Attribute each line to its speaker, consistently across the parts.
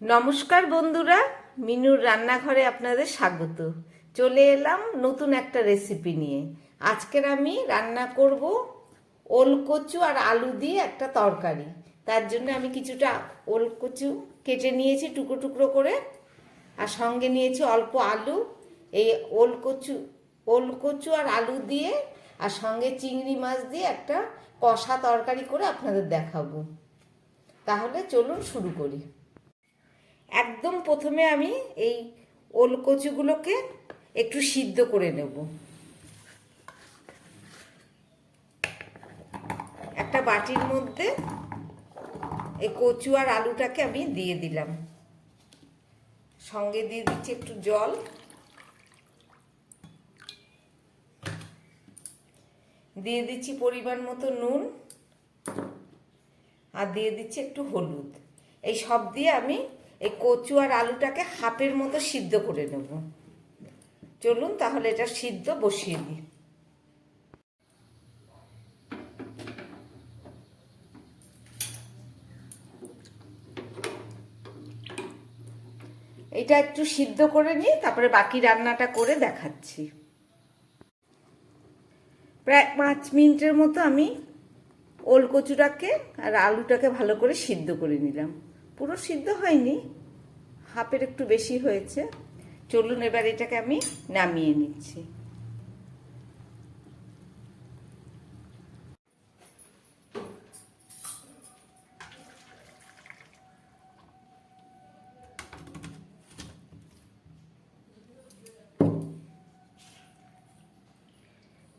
Speaker 1: নমস্কার বন্ধুরা, মিনুর রান্নাঘরে আপনাদের স্বাগত। চলে এলাম নতুন একটা রেসিপি নিয়ে। আজকের আমি রান্না করব ওলকচু আর আলু দিয়ে একটা তরকারি। তার জন্য আমি কিছুটা ওলকচু কেটে নিয়েছি টুকরো টুকরো করে, আর সঙ্গে নিয়েছি অল্প আলু। এই ওলকচু ওলকচু আর আলু দিয়ে, আর সঙ্গে চিংড়ি মাছ দিয়ে একটা কষা তরকারি করে আপনাদের দেখাবো। তাহলে চলুন শুরু করি। একদম প্রথমে আমি এই ওলকচুগুলোকে একটু সিদ্ধ করে নেব। একটা বাটির মধ্যে এই কচু আর আলুটাকে আমি দিয়ে দিলাম। সঙ্গে দিয়ে দিচ্ছি একটু জল। দিয়ে দিচ্ছি পরিমাণ মতো নুন আর দিয়ে দিচ্ছি একটু হলুদ। এই সব দিয়ে আমি এই কচু আর আলুটাকে হাফের মতো সিদ্ধ করে নেব। চলুন তাহলে এটা সিদ্ধ বসিয়ে দিই। এটা একটু সিদ্ধ করে নিই তারপরে বাকি রান্নাটা করে দেখাচ্ছি। প্রায় পাঁচ মিনিটের মতো আমি ওল কচুটাকে আর আলুটাকে ভালো করে সিদ্ধ করে নিলাম। পুরো সিদ্ধ হয়নি। হাফের একটু বেশি হয়েছে। চলুন এবার এটাকে আমি নামিয়ে নিচ্ছি।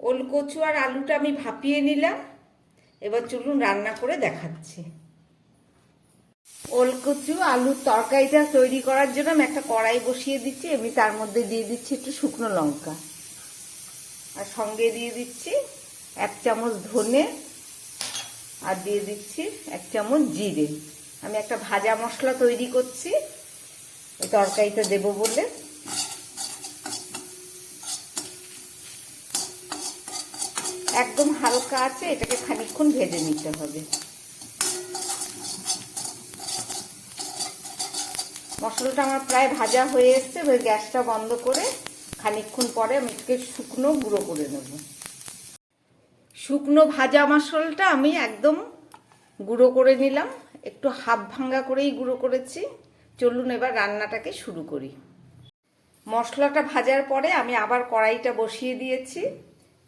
Speaker 1: ওলকচু আর আলুটা আমি ভাপিয়ে নিলাম। এবার চলুন রান্না করে দেখাচ্ছি। ওলকচু, আলুর তরকারিটা তৈরি করার জন্য আমি একটা কড়াই বসিয়ে দিচ্ছি আমি তার মধ্যে দিয়ে দিচ্ছি একটু শুকনো লঙ্কা। আর সঙ্গে দিয়ে দিচ্ছি এক চামচ ধনে, আর দিয়ে দিচ্ছি এক চামচ জিরে। আমি একটা ভাজা মশলা তৈরি করছি ওই তরকারিটা দেবো বলে। একদম হালকা আছে, এটাকে খানিক্ষণ ভেজে নিতে হবে। মশলাটা আমার প্রায় ভাজা হয়ে এসছে, এবার গ্যাসটা বন্ধ করে খানিক্ষণ পরে আমি এটাকে শুকনো গুঁড়ো করে নেব। শুকনো ভাজা মশলাটা আমি একদম গুঁড়ো করে নিলাম। একটু হাফ ভাঙ্গা করেই গুঁড়ো করেছি। চলুন এবার রান্নাটাকে শুরু করি। মশলাটা ভাজার পরে আমি আবার কড়াইটা বসিয়ে দিয়েছি।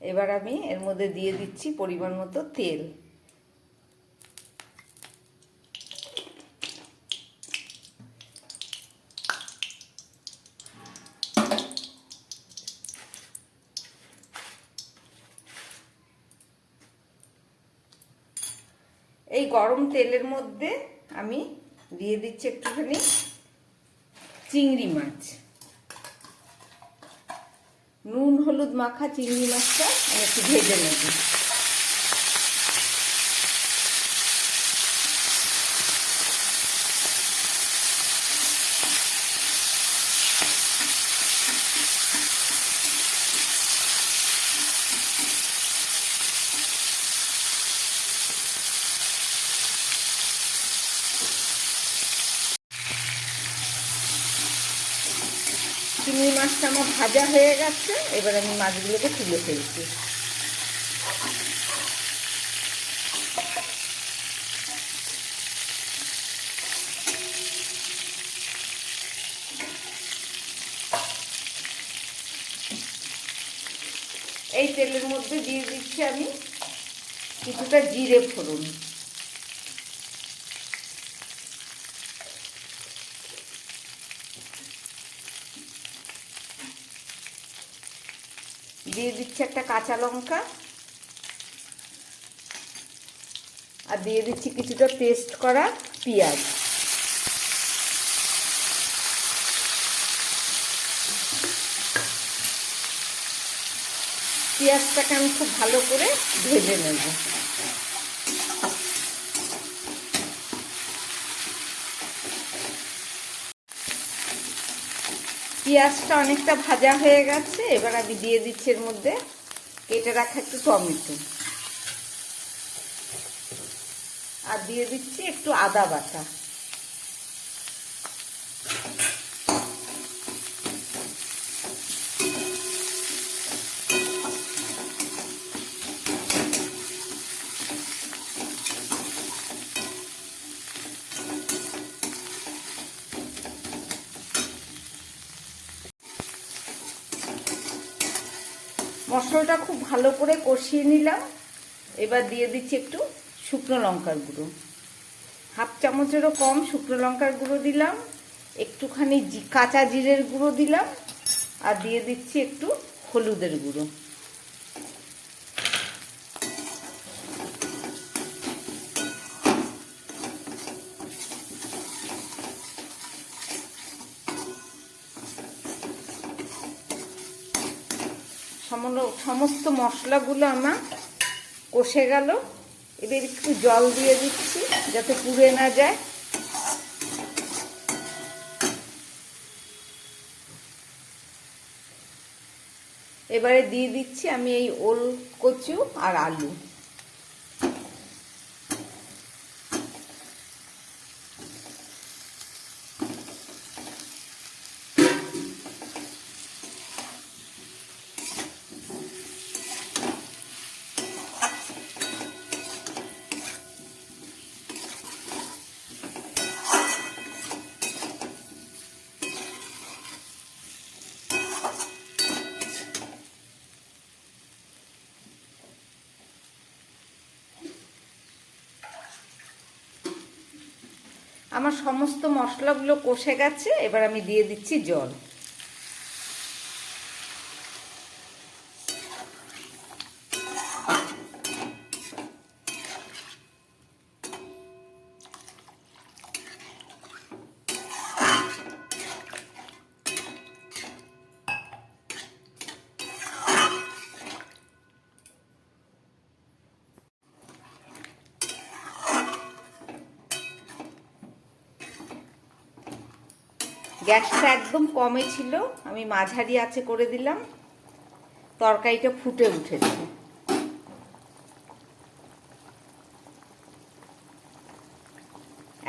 Speaker 1: এবার আমি এর মধ্যে দিয়ে দিচ্ছি পরিমাণ মতো তেল। এই গরম তেলের মধ্যে আমি দিয়ে দিচ্ছি একটুখানি চিংড়ি মাছ। নুন, হলুদ মাখা চিংড়ি মাছটা আমি একটু ভেজে নেব চিংড়ি মাছটা আমার ভাজা হয়ে গেছে, এবার আমি মাছগুলোকে তুলে ফেলছি। এই তেলের মধ্যে দিয়ে দিচ্ছি আমি কিছুটা জিরে ফোড়ন। দিয়ে দিচ্ছি একটা কাঁচা লঙ্কা। আর দিয়ে দিচ্ছি কিছুটা পেস্ট করা পেঁয়াজ। পেঁয়াজটাকে আমি খুব ভালো করে ভেজে নেব। পেঁয়াজটা অনেকটা ভাজা হয়ে গেছে, এবার আমি দিয়ে দিচ্ছি এর মধ্যে কেটে রাখা একটু টমেটো। আর দিয়ে দিচ্ছি একটু আদা বাটা। মশলাটা খুব ভালো করে কষিয়ে নিলাম। এবার দিয়ে দিচ্ছি একটু শুকনো লঙ্কার গুঁড়ো। হাফ চামচেরও কম শুকনো লঙ্কার গুঁড়ো দিলাম, একটুখানি কাঁচা জিরের গুঁড়ো দিলাম, আর দিয়ে দিচ্ছি একটু হলুদের গুঁড়ো। সমস্ত মশলাগুলো আমার কষে গেল। এবার একটু জল দিয়ে দিচ্ছি যাতে পুড়ে না যায়। এবারে দিয়ে দিচ্ছি আমি এই ওল কচু আর আলু। আমার সমস্ত মশলাগুলো কষে গেছে এবার আমি দিয়ে দিচ্ছি জল। গ্যাসটা একদম কমে ছিল, আমি মাঝারি আছে করে দিলাম। তরকারিটা ফুটে উঠেছে।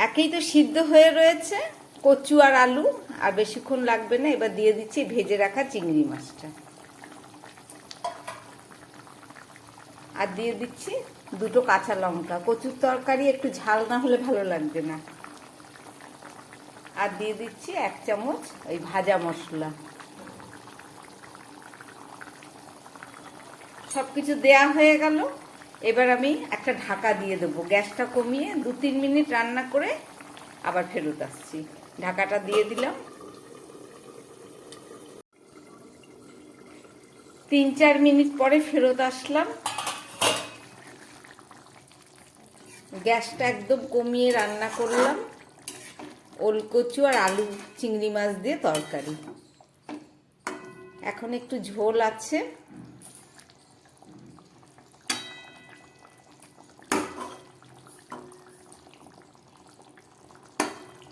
Speaker 1: একেই তো সিদ্ধ হয়ে রয়েছে, কচু আর আলু, আর বেশিক্ষণ লাগবে না, এবার দিয়ে দিচ্ছি ভেজে রাখা চিংড়ি মাছটা। আর দিয়ে দিচ্ছি দুটো কাঁচা লঙ্কা। কচুর তরকারি একটু ঝাল না হলে ভালো লাগবে না। আর দিয়ে দিচ্ছি এক চামচ ওই ভাজা মশলা। সব কিছু দেয়া হয়ে গেল। এবার আমি একটা ঢাকা দিয়ে দেবো। গ্যাসটা কমিয়ে দু তিন মিনিট রান্না করে আবার ফেরত আসছি। ঢাকাটা দিয়ে দিলাম। তিন চার মিনিট পরে ফেরত আসলাম। গ্যাসটা একদম কমিয়ে রান্না করলাম। ওলকচু আর আলু চিংড়ি মাছ দিয়ে তরকারি। এখন একটু ঝোল আছে।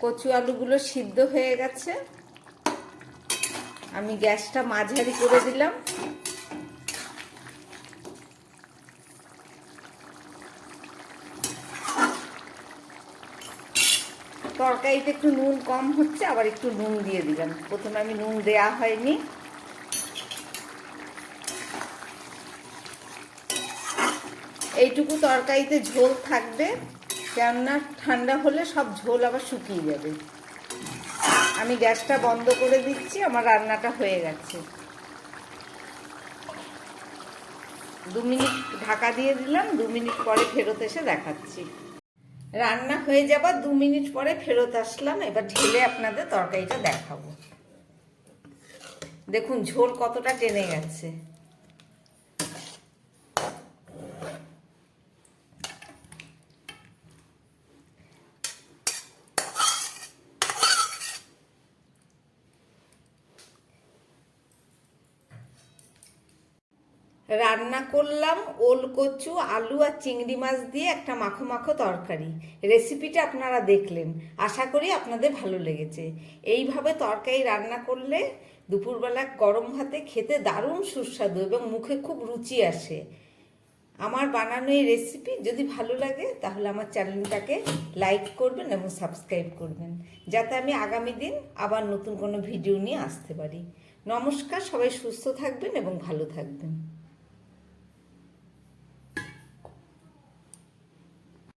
Speaker 1: কচু আলুগুলো সিদ্ধ হয়ে গেছে। আমি গ্যাসটা মাঝারি করে দিলাম। তরকারিতে একটু নুন কম হচ্ছে, আবার একটু নুন দিয়ে দিলাম প্রথমে আমি নুন দেয়া হয়নি। এইটুকু তরকারিতে ঝোল থাকবে, কেননা ঠান্ডা হলে সব ঝোল আবার শুকিয়ে যাবে। আমি গ্যাসটা বন্ধ করে দিচ্ছি, আমার রান্নাটা হয়ে গেছে। দু মিনিট ঢাকা দিয়ে দিলাম, দু মিনিট পরে ফেরত এসে দেখাচ্ছি। রান্না হয়ে যাবার দু মিনিট পরে ফেরত আসলাম। এবার ঢেলে আপনাদের তরকারিটা দেখাবো। দেখুন, ঝোল কতটা টেনে গেছে। রান্না করলাম ওল কচু, আলু আর চিংড়ি মাছ দিয়ে একটা মাখো মাখো তরকারি। রেসিপিটা আপনারা দেখলেন। আশা করি আপনাদের ভালো লেগেছে। এইভাবে তরকারি রান্না করলে দুপুরবেলা গরম ভাতে খেতে দারুণ সুস্বাদু এবং মুখে খুব রুচি আসে। আমার বানানো এই রেসিপি যদি ভালো লাগে, তাহলে আমার চ্যানেলটাকে লাইক করবেন এবং সাবস্ক্রাইব করবেন। যাতে আমি আগামী দিন আবার নতুন কোনো ভিডিও নিয়ে আসতে পারি। নমস্কার, সবাই সুস্থ থাকবেন এবং ভালো থাকবেন।